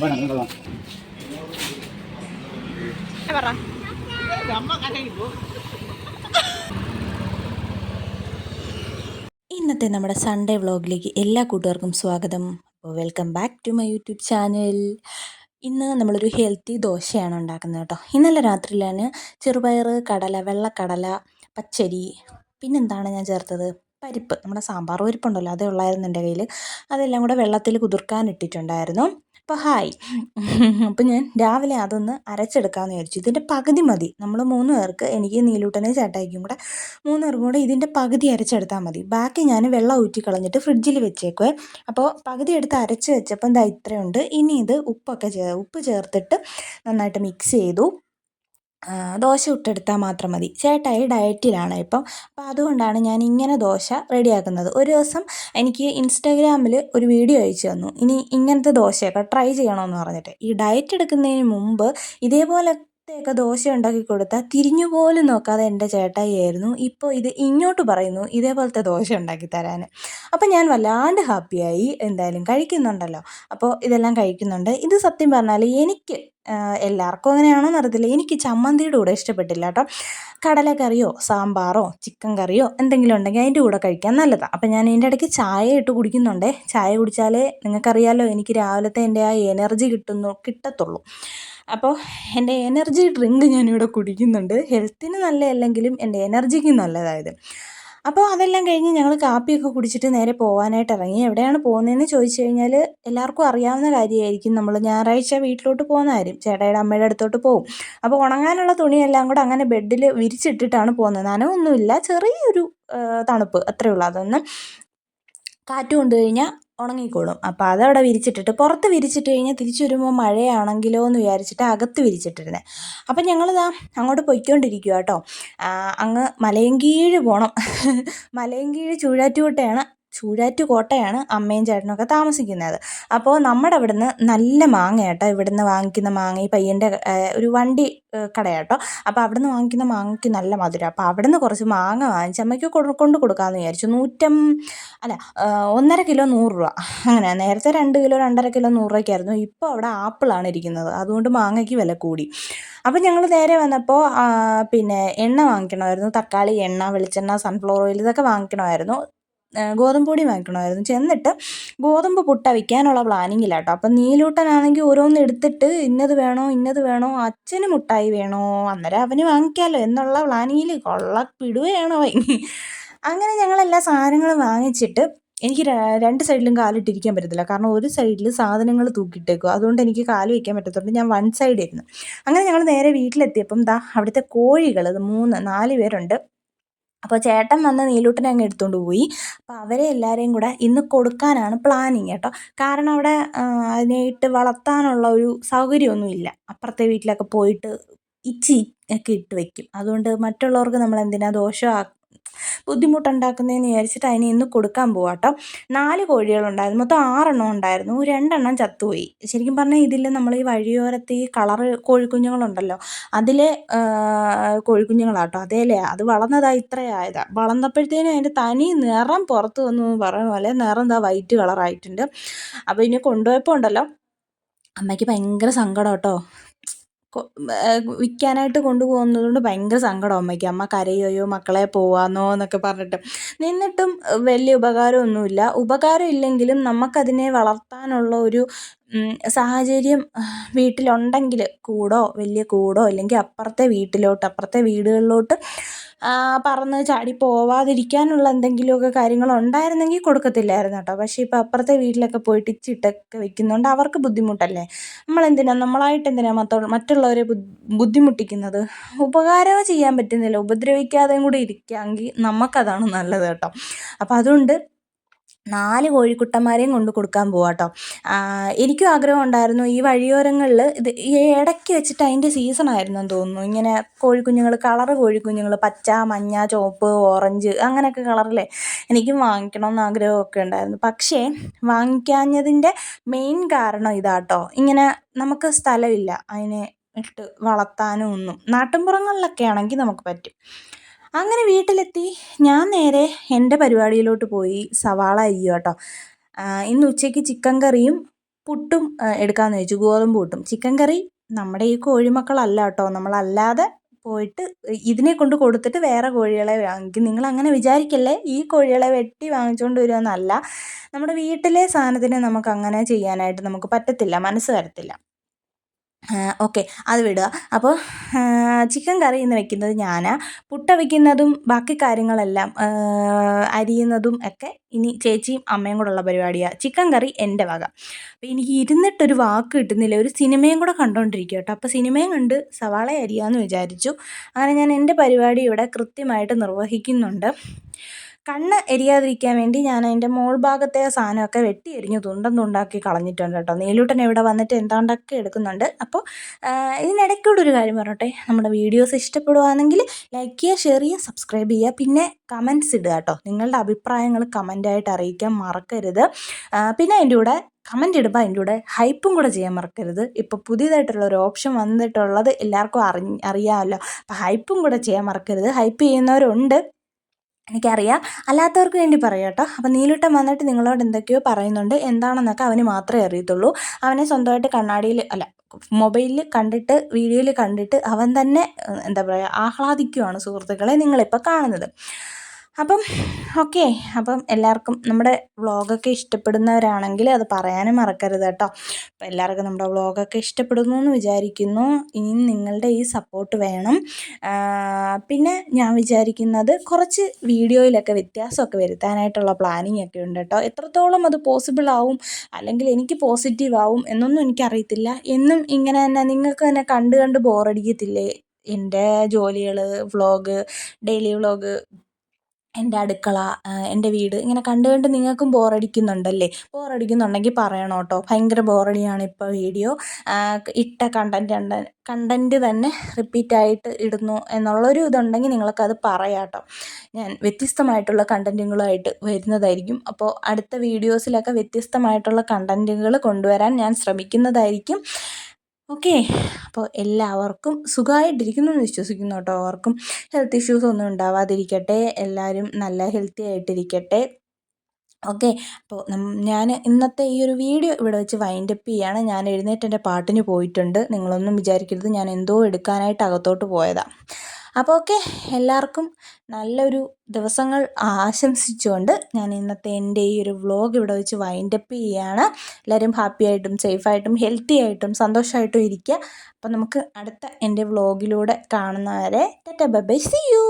ഇന്നത്തെ നമ്മുടെ സൺഡേ വ്ളോഗിലേക്ക് എല്ലാ കൂട്ടുകാർക്കും സ്വാഗതം. അപ്പോൾ welcome back to my YouTube channel ഇന്ന് നമ്മളൊരു ഹെൽത്തി ദോശയാണ് ഉണ്ടാക്കുന്നത് കേട്ടോ. ഇന്നലെ രാത്രിയിലാണ് ചെറുപയർ കടല വെള്ളക്കടല പച്ചരി പിന്നെന്താണ് ഞാൻ ചേർത്തത്? പരിപ്പ്. നമ്മുടെ സാമ്പാർ പരിപ്പുണ്ടല്ലോ അതേ ഉള്ളായിരുന്നു എന്റെ കയ്യിൽ അതെല്ലാം കൂടെ വെള്ളത്തിൽ കുതിർക്കാൻ ഇട്ടിട്ടുണ്ടായിരുന്നു. അപ്പോൾ ഹായ്. അപ്പോൾ ഞാൻ രാവിലെ അതൊന്ന് അരച്ചെടുക്കാമെന്ന് വിചാരിച്ചു. ഇതിന്റെ പകുതി മതി. നമ്മൾ മൂന്ന് പേർക്ക് എനിക്ക് നീലൂട്ടനെ ചേട്ടായിക്കും കൂടെ മൂന്ന് പേർക്കും കൂടെ ഇതിന്റെ പകുതി അരച്ചെടുത്താൽ മതി. ബാക്കി ഞാൻ വെള്ളം ഊറ്റി കളഞ്ഞിട്ട് ഫ്രിഡ്ജിൽ വെച്ചേക്കുവേ. അപ്പോൾ പകുതി എടുത്ത് അരച്ച് വെച്ചപ്പോൾ എന്താ ഇത്രയുണ്ട്. ഇനി ഇത് ഉപ്പൊക്കെ ഉപ്പ് ചേർത്തിട്ട് നന്നായിട്ട് മിക്സ് ചെയ്തു. ദോശ ചുട്ടെടുത്താൽ മാത്രം മതി. ചേട്ടായി ഡയറ്റിലാണ് ഇപ്പം. അപ്പം അതുകൊണ്ടാണ് ഞാൻ ഇങ്ങനെ ദോശ റെഡിയാക്കുന്നത്. ഒരു ദിവസം എനിക്ക് ഇൻസ്റ്റാഗ്രാമിൽ ഒരു വീഡിയോ അയച്ചു തന്നു. ഇനി ഇങ്ങനത്തെ ദോശയൊക്കെ ട്രൈ ചെയ്യണമെന്ന് പറഞ്ഞിട്ട്. ഈ ഡയറ്റ് എടുക്കുന്നതിന് മുമ്പ് ഇതേപോലത്തെയൊക്കെ ദോശ ഉണ്ടാക്കി കൊടുത്താൽ തിരിഞ്ഞു പോലും നോക്കാതെ എന്റെ ചേട്ടായി ആയിരുന്നു. ഇപ്പോൾ ഇത് ഇങ്ങോട്ട് പറയുന്നു ഇതേപോലത്തെ ദോശ ഉണ്ടാക്കി തരാൻ അപ്പോൾ ഞാൻ വല്ലാണ്ട് ഹാപ്പിയായി എന്തായാലും കഴിക്കുന്നുണ്ടല്ലോ. അപ്പോൾ ഇതെല്ലാം കഴിക്കുന്നുണ്ട്. ഇത് സത്യം പറഞ്ഞാൽ എനിക്ക് എല്ലാവർക്കും അങ്ങനെയാണോന്ന് അറിയത്തില്ല. എനിക്ക് ചമ്മന്തിയുടെ കൂടെ ഇഷ്ടപ്പെട്ടില്ല കേട്ടോ. കടലക്കറിയോ സാമ്പാറോ ചിക്കൻ കറിയോ എന്തെങ്കിലും ഉണ്ടെങ്കിൽ അതിന്റെ കൂടെ കഴിക്കാൻ നല്ലതാണ് അപ്പം ഞാൻ ഇതിന്റെ ഇടയ്ക്ക് ചായ ഇട്ട് കുടിക്കുന്നുണ്ടേ. ചായ കുടിച്ചാലേ നിങ്ങൾക്കറിയാലോ എനിക്ക് രാവിലത്തെ എന്റെ ആ എനർജി കിട്ടുന്നു കിട്ടത്തുള്ളൂ. അപ്പോൾ എന്റെ എനർജി ഡ്രിങ്ക് ഞാനിവിടെ കുടിക്കുന്നുണ്ട്. ഹെൽത്തിന് നല്ലതല്ലെങ്കിലും എന്റെ എനർജിക്ക് നല്ലതായത്. അപ്പോൾ അതെല്ലാം കഴിഞ്ഞ് ഞങ്ങൾ കാപ്പിയൊക്കെ കുടിച്ചിട്ട് നേരെ പോകാനായിട്ട് ഇറങ്ങി. എവിടെയാണ് പോകുന്നതെന്ന് ചോദിച്ചു കഴിഞ്ഞാൽ എല്ലാവർക്കും അറിയാവുന്ന കാര്യമായിരിക്കും. നമ്മൾ ഞായറാഴ്ച വീട്ടിലോട്ട് പോകുന്ന കാര്യം. ചേട്ടായിയുടെ അമ്മയുടെ അടുത്തോട്ട് പോകും. അപ്പോൾ ഉണങ്ങാനുള്ള തുണിയെല്ലാം കൂടെ അങ്ങനെ ബെഡിൽ വിരിച്ചിട്ടിട്ടാണ് പോകുന്നത്. നനവൊന്നുമില്ല. ചെറിയൊരു തണുപ്പ്. അത്രയേ ഉള്ളൂ. അതൊന്ന് കാറ്റ് കൊണ്ടു കഴിഞ്ഞാൽ ഉണങ്ങിക്കോളും. അപ്പോൾ അതവിടെ വിരിച്ചിട്ടിട്ട് പുറത്ത് വിരിച്ചിട്ട് കഴിഞ്ഞാൽ തിരിച്ചു വരുമ്പോൾ മഴയാണെങ്കിലോ എന്ന് വിചാരിച്ചിട്ട് അകത്ത് വിരിച്ചിട്ടിരുന്നത് അപ്പം ഞങ്ങളിതാ അങ്ങോട്ട് പൊയ്ക്കൊണ്ടിരിക്കുക കേട്ടോ. അങ്ങ് മലയും കീഴ് പോകണം മലയും കീഴ് ചൂഴാറ്റുകോട്ടയാണ് ചൂഴാറ്റുകോട്ടയാണ് അമ്മയും ചേട്ടനൊക്കെ താമസിക്കുന്നത്. അപ്പോൾ നമ്മുടെ ഇവിടുന്ന് നല്ല മാങ്ങ കേട്ടോ ഇവിടുന്ന് വാങ്ങിക്കുന്ന മാങ്ങ ഈ പയ്യന്റെ ഒരു വണ്ടി കടയാട്ടോ. അപ്പോൾ അവിടുന്ന് വാങ്ങിക്കുന്ന മാങ്ങയ്ക്ക് നല്ല മധുരം. അപ്പോൾ അവിടുന്ന് കുറച്ച് മാങ്ങ വാങ്ങിച്ച് അമ്മയ്ക്ക് കൊണ്ട് കൊടുക്കാമെന്ന് വിചാരിച്ചു. നൂറ്റം അല്ല ഒന്നര കിലോ നൂറ് രൂപ. അങ്ങനെ നേരത്തെ രണ്ട് കിലോ രണ്ടര കിലോ നൂറ് രൂപയ്ക്കായിരുന്നു ഇപ്പോൾ അവിടെ ആപ്പിളാണ് ഇരിക്കുന്നത്. അതുകൊണ്ട് മാങ്ങയ്ക്ക് വില കൂടി. അപ്പോൾ ഞങ്ങൾ നേരെ വന്നപ്പോൾ പിന്നെ എണ്ണ വാങ്ങിക്കണമായിരുന്നു. തക്കാളി എണ്ണ വെളിച്ചെണ്ണ സൺഫ്ലവർ ഓയിൽ ഇതൊക്കെ വാങ്ങിക്കണമായിരുന്നു. ഗോതമ്പ് പൊടി വാങ്ങിക്കണമായിരുന്നു. ചെന്നിട്ട് ഗോതമ്പ് പുട്ട വിൽക്കാനുള്ള പ്ലാനിങ്ങില്ല കേട്ടോ അപ്പം നീലൂട്ടനാണെങ്കിൽ ഓരോന്ന് എടുത്തിട്ട് ഇന്നത് വേണോ ഇന്നത് വേണോ അച്ഛന് മുട്ടായി വേണോ അന്നേരം അവന് വാങ്ങിക്കാമല്ലോ എന്നുള്ള പ്ലാനിങ്ങിൽ കൊള്ള അവൻ. അങ്ങനെ ഞങ്ങളെല്ലാ സാധനങ്ങളും വാങ്ങിച്ചിട്ട് എനിക്ക് രണ്ട് സൈഡിലും കാലിട്ടിരിക്കാൻ പറ്റത്തില്ല. കാരണം ഒരു സൈഡിൽ സാധനങ്ങൾ തൂക്കിയിട്ടേക്കും അതുകൊണ്ട് എനിക്ക് കാൽ വയ്ക്കാൻ പറ്റത്തുള്ളൂ ഞാൻ വൺ സൈഡ് ഇരുന്നു. അങ്ങനെ ഞങ്ങൾ നേരെ വീട്ടിലെത്തിയപ്പം ദാ അവിടുത്തെ കോഴികൾ മൂന്ന് നാല് പേരുണ്ട്. അപ്പോൾ ചേട്ടൻ വന്ന് നീലൂട്ടനെ അങ്ങ് എടുത്തുകൊണ്ട് പോയി. അപ്പോൾ അവരെ എല്ലാവരെയും കൂടെ ഇന്ന് കൊടുക്കാനാണ് പ്ലാനിങ് കേട്ടോ. കാരണം അവിടെ അതിനെ ഇട്ട് വളർത്താനുള്ള ഒരു സൗകര്യമൊന്നുമില്ല. അപ്പുറത്തെ വീട്ടിലൊക്കെ പോയിട്ട് ഇച്ചി ഒക്കെ ഇട്ട് വെക്കും. അതുകൊണ്ട് മറ്റുള്ളവർക്ക് നമ്മൾ എന്തിനാ ദോഷം ആ- ബുദ്ധിമുട്ടുണ്ടാക്കുന്നതെന്ന് വിചാരിച്ചിട്ട് അതിനെ ഇന്ന് കൊടുക്കാൻ പോവാം കേട്ടോ നാല് കോഴികളുണ്ടായിരുന്നു. മൊത്തം ആറെണ്ണം ഉണ്ടായിരുന്നു. രണ്ടെണ്ണം ചത്തുപോയി. ശരിക്കും പറഞ്ഞാൽ ഇതിൽ നമ്മൾ ഈ വഴിയോരത്ത് ഈ കളറ് കോഴിക്കുഞ്ഞുങ്ങളുണ്ടല്ലോ. അതിലെ കോഴിക്കുഞ്ഞുങ്ങളാട്ടോ. അതേലേ അത് വളർന്നതാ ഇത്രയായതാണ് വളർന്നപ്പോഴത്തേനും അതിന്റെ തനി നിറം പുറത്ത് വന്നു പറയുന്ന പോലെ നിറം എന്താ വൈറ്റ് കളറായിട്ടുണ്ട്. അപ്പോൾ ഇനി കൊണ്ടുപോയപ്പോൾ ഉണ്ടല്ലോ. അമ്മയ്ക്ക് ഭയങ്കര സങ്കടം കേട്ടോ. വിൽക്കാനായിട്ട് കൊണ്ടുപോകുന്നത് കൊണ്ട് ഭയങ്കര സങ്കടം അമ്മയ്ക്ക്. അമ്മ കരയോയോ മക്കളെ പോവാന്നോ എന്നൊക്കെ പറഞ്ഞിട്ട്. നിന്നിട്ടും വലിയ ഉപകാരമൊന്നുമില്ല. ഉപകാരം ഇല്ലെങ്കിലും നമുക്കതിനെ വളർത്താനുള്ള ഒരു സാഹചര്യം വീട്ടിലുണ്ടെങ്കിൽ കൂടോ വലിയ കൂടോ അല്ലെങ്കിൽ അപ്പുറത്തെ വീട്ടിലോട്ട് അപ്പുറത്തെ വീടുകളിലോട്ട് പറന്ന് ചാടി പോവാതിരിക്കാനുള്ള എന്തെങ്കിലുമൊക്കെ കാര്യങ്ങൾ ഉണ്ടായിരുന്നെങ്കിൽ കൊടുക്കത്തില്ലായിരുന്നു കേട്ടോ. പക്ഷേ ഇപ്പോൾ അപ്പുറത്തെ വീട്ടിലൊക്കെ പോയിട്ട് ഇച്ചിട്ടൊക്കെ വെക്കുന്നുണ്ട് അവർക്ക് ബുദ്ധിമുട്ടല്ലേ? നമ്മളെന്തിനാ നമ്മളായിട്ട് എന്തിനാ മറ്റു മറ്റുള്ളവരെ ബുദ്ധിമുട്ടിക്കുന്നത്? ഉപകാരമോ ചെയ്യാൻ പറ്റുന്നില്ല. ഉപദ്രവിക്കാതെയും കൂടി ഇരിക്കാമെങ്കിൽ നമുക്കതാണ് നല്ലത് കേട്ടോ. അപ്പോൾ അതുകൊണ്ട് നാല് കോഴിക്കുട്ടന്മാരെയും കൊണ്ട് കൊടുക്കാൻ പോവാം കേട്ടോ എനിക്കും ആഗ്രഹം ഉണ്ടായിരുന്നു ഈ വഴിയോരങ്ങളിൽ ഇത് ഈ ഇടയ്ക്ക് വെച്ചിട്ട് അതിന്റെ എന്ന് തോന്നുന്നു. ഇങ്ങനെ കോഴിക്കുഞ്ഞുങ്ങൾ കളർ കോഴിക്കുഞ്ഞുങ്ങൾ പച്ച മഞ്ഞ ചുവപ്പ് ഓറഞ്ച് അങ്ങനെയൊക്കെ കളറിലെ എനിക്കും വാങ്ങിക്കണമെന്ന് ആഗ്രഹമൊക്കെ ഉണ്ടായിരുന്നു. പക്ഷേ വാങ്ങിക്കാഞ്ഞതിന്റെ മെയിൻ കാരണം ഇതാട്ടോ. ഇങ്ങനെ നമുക്ക് സ്ഥലമില്ല. അതിനെ ഇട്ട് വളർത്താനും ഒന്നും. നാട്ടിൻപുറങ്ങളിലൊക്കെ ആണെങ്കിൽ നമുക്ക് പറ്റും. അങ്ങനെ വീട്ടിലെത്തി ഞാൻ നേരെ എന്റെ പരിപാടിയിലോട്ട് പോയി സവാള അരിയുക കേട്ടോ. ഇന്ന് ഉച്ചയ്ക്ക് ചിക്കൻ കറിയും പുട്ടും എടുക്കാമെന്ന് വെച്ചു ഗോതമ്പ് പുട്ടും. ചിക്കൻ കറി നമ്മുടെ ഈ കോഴിമക്കളല്ല കേട്ടോ. നമ്മളല്ലാതെ പോയിട്ട് ഇതിനെ കൊണ്ട് കൊടുത്തിട്ട് വേറെ കോഴികളെ വാങ്ങിക്കും. നിങ്ങൾ അങ്ങനെ വിചാരിക്കല്ലേ? ഈ കോഴികളെ വെട്ടി വാങ്ങിച്ചുകൊണ്ട് വരുമെന്നല്ല നമ്മുടെ വീട്ടിലെ സാധനത്തിന് നമുക്ക് അങ്ങനെ ചെയ്യാനായിട്ട് നമുക്ക് പറ്റത്തില്ല. മനസ്സ് വരത്തില്ല. ഓക്കെ അത് വിടുക. അപ്പോൾ ചിക്കൻ കറി ഇന്ന് വെക്കുന്നത് ഞാൻ പുട്ട വെക്കുന്നതും ബാക്കി കാര്യങ്ങളെല്ലാം അരിയുന്നതും ഒക്കെ ഇനി ചേച്ചിയും അമ്മയും കൂടെ ഉള്ള പരിപാടിയാണ് ചിക്കൻ കറി എന്റെ വക. അപ്പോൾ എനിക്ക് ഇരുന്നിട്ടൊരു വാക്ക് കിട്ടുന്നില്ല. ഒരു സിനിമയും കൂടെ കണ്ടുകൊണ്ടിരിക്കുക കേട്ടോ. അപ്പോൾ സിനിമയും കണ്ട് സവാള അരിയാന്ന് വിചാരിച്ചു. അങ്ങനെ ഞാൻ എന്റെ പരിപാടി ഇവിടെ കൃത്യമായിട്ട് നിർവഹിക്കുന്നുണ്ട്. കണ്ണ് എരിയാതിരിക്കാൻ വേണ്ടി ഞാൻ അതിന്റെ മോൾ ഭാഗത്തെ സാധനമൊക്കെ വെട്ടി എരിഞ്ഞു തുണ്ടം തുണ്ടാക്കി കളഞ്ഞിട്ടുണ്ട് കേട്ടോ. നീലൂട്ടൻ ഇവിടെ വന്നിട്ട് എന്താണ്ടൊക്കെ എടുക്കുന്നുണ്ട്. അപ്പോൾ ഇതിനിടയ്ക്കൂടെ ഒരു കാര്യം പറഞ്ഞോട്ടെ. നമ്മുടെ വീഡിയോസ് ഇഷ്ടപ്പെടുവാണെങ്കിൽ ലൈക്ക് ചെയ്യുക ഷെയർ ചെയ്യുക സബ്സ്ക്രൈബ് ചെയ്യുക. പിന്നെ കമന്റ്സ് ഇടുക കേട്ടോ. നിങ്ങളുടെ അഭിപ്രായങ്ങൾ കമന്റായിട്ട് അറിയിക്കാൻ മറക്കരുത്. പിന്നെ അതിന്റെ കൂടെ കമന്റ് ഇടുമ്പോൾ അതിന്റെ കൂടെ ഹൈപ്പും കൂടെ ചെയ്യാൻ മറക്കരുത്. ഇപ്പോൾ പുതിയതായിട്ടുള്ള ഒരു ഓപ്ഷൻ വന്നിട്ടുള്ളത് എല്ലാവർക്കും അറി അറിയാമല്ലോ. അപ്പോൾ ഹൈപ്പും കൂടെ ചെയ്യാൻ മറക്കരുത്. ഹൈപ്പ് ചെയ്യുന്നവരുണ്ട്. എനിക്കറിയാം. അല്ലാത്തവർക്ക് വേണ്ടി പറയാം കേട്ടോ. അപ്പം നീലുട്ടൻ വന്നിട്ട് നിങ്ങളോട് എന്തൊക്കെയോ പറയുന്നുണ്ട്. എന്താണെന്നൊക്കെ അവന് മാത്രമേ അറിയത്തുള്ളൂ. അവനെ സ്വന്തമായിട്ട് കണ്ണാടിയിൽ അല്ല മൊബൈലിൽ കണ്ടിട്ട് വീഡിയോയിൽ കണ്ടിട്ട് അവൻ തന്നെ എന്താ പറയുക ആഹ്ലാദിക്കുവാണ് സുഹൃത്തുക്കളെ നിങ്ങളിപ്പോൾ കാണുന്നത്. അപ്പം ഓക്കെ. അപ്പം എല്ലാവർക്കും നമ്മുടെ വ്ളോഗൊക്കെ ഇഷ്ടപ്പെടുന്നവരാണെങ്കിൽ അത് പറയാനും മറക്കരുത് കേട്ടോ. അപ്പം എല്ലാവർക്കും നമ്മുടെ വ്ളോഗൊക്കെ ഇഷ്ടപ്പെടുന്നു എന്ന് വിചാരിക്കുന്നു. ഇനിയും നിങ്ങളുടെ ഈ സപ്പോർട്ട് വേണം. പിന്നെ ഞാൻ വിചാരിക്കുന്നത് കുറച്ച് വീഡിയോയിലൊക്കെ വ്യത്യാസമൊക്കെ വരുത്താനായിട്ടുള്ള പ്ലാനിങ് ഒക്കെ ഉണ്ട് കേട്ടോ. എത്രത്തോളം അത് പോസിബിൾ ആവും അല്ലെങ്കിൽ എനിക്ക് പോസിറ്റീവ് ആവും എന്നൊന്നും എനിക്കറിയത്തില്ല. എന്നും ഇങ്ങനെ തന്നെ നിങ്ങൾക്ക് തന്നെ കണ്ട് കണ്ട് ബോറടിക്കത്തില്ലേ എന്റെ ജോലികൾ വ്ളോഗ് ഡെയിലി വ്ളോഗ് എന്റെ അടുക്കള എന്റെ വീട് ഇങ്ങനെ കണ്ട് കണ്ട് നിങ്ങൾക്കും ബോറടിക്കുന്നുണ്ടല്ലേ ബോറടിക്കുന്നുണ്ടെങ്കിൽ പറയണം കേട്ടോ. ഭയങ്കര ബോറടിയാണ് ഇപ്പോൾ വീഡിയോ ഇട്ട കണ്ടന്റ് കണ്ടന്റ് തന്നെ റിപ്പീറ്റായിട്ട് ഇടുന്നു എന്നുള്ളൊരു ഇതുണ്ടെങ്കിൽ നിങ്ങൾക്കത് പറയാം കേട്ടോ. ഞാൻ വ്യത്യസ്തമായിട്ടുള്ള കണ്ടന്റുകളുമായിട്ട് വരുന്നതായിരിക്കും. അപ്പോൾ അടുത്ത വീഡിയോസിലൊക്കെ വ്യത്യസ്തമായിട്ടുള്ള കണ്ടന്റുകൾ കൊണ്ടുവരാൻ ഞാൻ ശ്രമിക്കുന്നതായിരിക്കും. ഓക്കെ. അപ്പോൾ എല്ലാവർക്കും സുഖമായിട്ടിരിക്കുന്നു എന്ന് വിശ്വസിക്കുന്നു കേട്ടോ അവർക്കും ഹെൽത്ത് ഇഷ്യൂസ് ഒന്നും ഉണ്ടാവാതിരിക്കട്ടെ എല്ലാവരും നല്ല ഹെൽത്തി ആയിട്ടിരിക്കട്ടെ. ഓക്കെ. അപ്പോൾ ഞാൻ ഇന്നത്തെ ഈ ഒരു വീഡിയോ ഇവിടെ വെച്ച് വൈൻഡ് അപ്പ് ചെയ്യുകയാണ് ഞാൻ എഴുന്നേറ്റ് എന്റെ പാട്ടിന് പോയിട്ടുണ്ട്. നിങ്ങളൊന്നും വിചാരിക്കരുത്. ഞാൻ എന്തോ എടുക്കാനായിട്ട് അകത്തോട്ട് പോയതാണ് അപ്പോൾ ഓക്കെ എല്ലാവർക്കും നല്ലൊരു ദിവസങ്ങൾ ആശംസിച്ചുകൊണ്ട് ഞാൻ ഇന്നത്തെ എന്റെ ഈ ഒരു വ്ളോഗ് ഇവിടെ വെച്ച് വൈൻഡപ്പ് ചെയ്യുകയാണ്. എല്ലാവരും ഹാപ്പി ആയിട്ടും സേഫായിട്ടും ഹെൽത്തി ആയിട്ടും സന്തോഷമായിട്ടും ഇരിക്കുക. അപ്പോൾ നമുക്ക് അടുത്ത എന്റെ വ്ളോഗിലൂടെ കാണുന്നവരെ ടാറ്റ ബൈ സി യു